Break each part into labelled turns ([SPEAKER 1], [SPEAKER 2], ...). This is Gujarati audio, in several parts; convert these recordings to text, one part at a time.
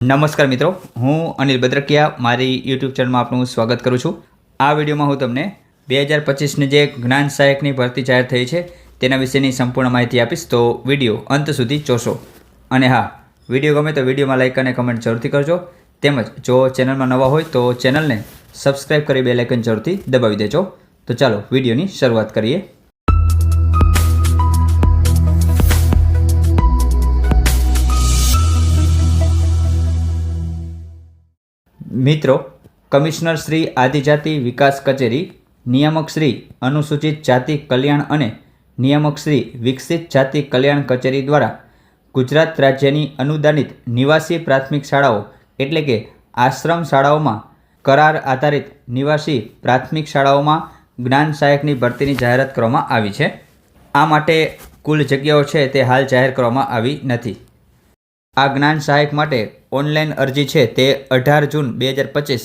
[SPEAKER 1] નમસ્કાર મિત્રો, હું અનિલ બદ્રકિયા, મારી યુટ્યુબ ચેનલમાં આપનું સ્વાગત કરું છું. આ વિડીયોમાં હું તમને બે હજાર પચીસની જે જ્ઞાન સહાયકની ભરતી જાહેર થઈ છે, તેના વિશેની સંપૂર્ણ માહિતી આપીશ, તો વીડિયો અંત સુધી જોશો. અને હા, વીડિયો ગમે તો વિડીયોમાં લાઇક અને કમેન્ટ જરૂરથી કરજો. તેમજ જો ચેનલમાં નવા હોય, તો ચેનલને સબસ્ક્રાઇબ કરી બે લાઇકન જરૂરથી દબાવી દેજો. તો ચાલો વિડીયોની શરૂઆત કરીએ. મિત્રો, કમિશનર શ્રી આદિજાતિ વિકાસ કચેરી, નિયામક શ્રી અનુસૂચિત જાતિ કલ્યાણ અને નિયામક શ્રી વિકસિત જાતિ કલ્યાણ કચેરી દ્વારા ગુજરાત રાજ્યની અનુદાનિત નિવાસી પ્રાથમિક શાળાઓ એટલે કે આશ્રમ શાળાઓમાં કરાર આધારિત નિવાસી પ્રાથમિક શાળાઓમાં જ્ઞાન સહાયકની ભરતીની જાહેરાત કરવામાં આવી છે. આ માટે કુલ જગ્યાઓ છે તે હાલ જાહેર કરવામાં આવી નથી. આ જ્ઞાન સહાયક માટે ઓનલાઈન અરજી છે તે અઢાર જૂન બે હજાર પચીસ,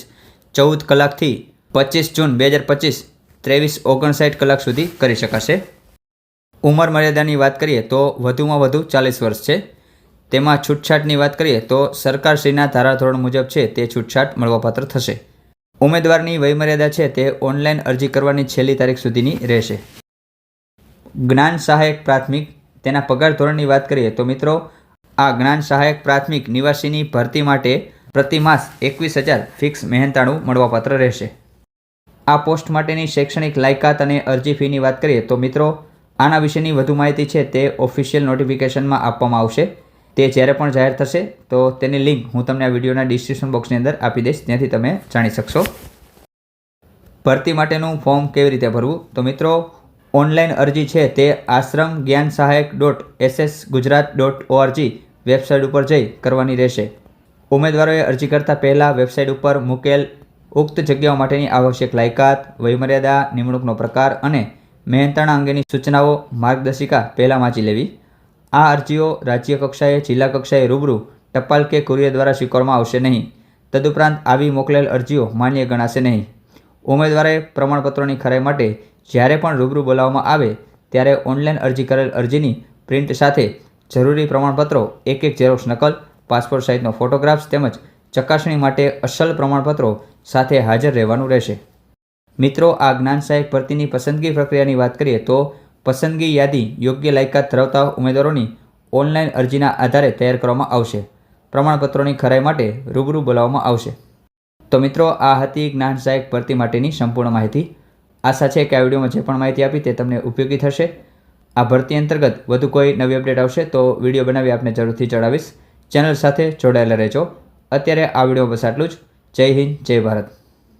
[SPEAKER 1] ચૌદ કલાકથી પચીસ જૂન બે હજાર પચીસ, ત્રેવીસ ઓગણસાઠ કલાક સુધી કરી શકાશે. ઉંમર મર્યાદાની વાત કરીએ તો વધુમાં વધુ ચાલીસ વર્ષ છે. તેમાં છૂટછાટની વાત કરીએ તો સરકારશ્રીના ધારાધોરણ મુજબ છે તે છૂટછાટ મળવાપાત્ર થશે. ઉમેદવારની વયમર્યાદા છે તે ઓનલાઈન અરજી કરવાની છેલ્લી તારીખ સુધીની રહેશે. જ્ઞાન સહાયક પ્રાથમિક તેના પગાર ધોરણની વાત કરીએ તો મિત્રો આ જ્ઞાન સહાયક પ્રાથમિક નિવાસીની ભરતી માટે પ્રતિમાસ એકવીસ હજાર ફિક્સ મહેનતાણું મળવાપાત્ર રહેશે. આ પોસ્ટ માટેની શૈક્ષણિક લાયકાત અને અરજી ફીની વાત કરીએ તો મિત્રો, આના વિશેની વધુ માહિતી છે તે ઓફિશિયલ નોટિફિકેશનમાં આપવામાં આવશે. તે જ્યારે પણ જાહેર થશે, તો તેની લિંક હું તમને આ વિડીયોના ડિસ્ક્રિપ્શન બોક્સની અંદર આપી દઈશ, ત્યાંથી તમે જાણી શકશો. ભરતી માટેનું ફોર્મ કેવી રીતે ભરવું? તો મિત્રો ઓનલાઈન અરજી છે તે આશ્રમ Gyan Sahayak dot SS Gujarat dot ORG website ઉપર જઈ કરવાની રહેશે. ઉમેદવારોએ અરજી કરતાં પહેલાં વેબસાઇટ ઉપર મૂકેલ ઉક્ત જગ્યાઓ માટેની આવશ્યક લાયકાત, વયમર્યાદા, નિમણૂકનો પ્રકાર અને મહેનતાણા અંગેની સૂચનાઓ, માર્ગદર્શિકા પહેલાં વાંચી લેવી. આ અરજીઓ રાજ્ય કક્ષાએ, જિલ્લા કક્ષાએ રૂબરૂ ટપાલ કે કુરિયર દ્વારા સ્વીકારવામાં આવશે નહીં. તદુપરાંત આવી મોકલેલ અરજીઓ માન્ય ગણાશે નહીં. ઉમેદવારે પ્રમાણપત્રોની ખરાઈ માટે જ્યારે પણ રૂબરૂ બોલાવવામાં આવે, ત્યારે ઓનલાઈન અરજી કરેલ અરજીની પ્રિન્ટ સાથે જરૂરી પ્રમાણપત્રો એક એક ઝેરોક્ષ નકલ પાસપોર્ટ સાઇઝનો ફોટોગ્રાફ્સ તેમજ ચકાસણી માટે અસલ પ્રમાણપત્રો સાથે હાજર રહેવાનું રહેશે. મિત્રો, આ જ્ઞાન સહાયક ભરતીની પસંદગી પ્રક્રિયાની વાત કરીએ તો પસંદગી યાદી યોગ્ય લાયકાત ધરાવતા ઉમેદવારોની ઓનલાઈન અરજીના આધારે તૈયાર કરવામાં આવશે. પ્રમાણપત્રોની ખરાઈ માટે રૂબરૂ બોલાવવામાં આવશે. તો મિત્રો, આ હતી જ્ઞાન સહાયક ભરતી માટેની સંપૂર્ણ માહિતી. આશા છે કે આ વિડીયોમાં જે પણ માહિતી આપી તે તમને ઉપયોગી થશે. આ ભરતી અંતર્ગત વધુ કોઈ નવી અપડેટ આવશે તો વીડિયો બનાવી આપને જરૂરથી જણાવીશ. ચેનલ સાથે જોડાયેલા રહેજો. અત્યારે આ વીડિયો બસ આટલું જ. જય હિન્દ, જય ભારત.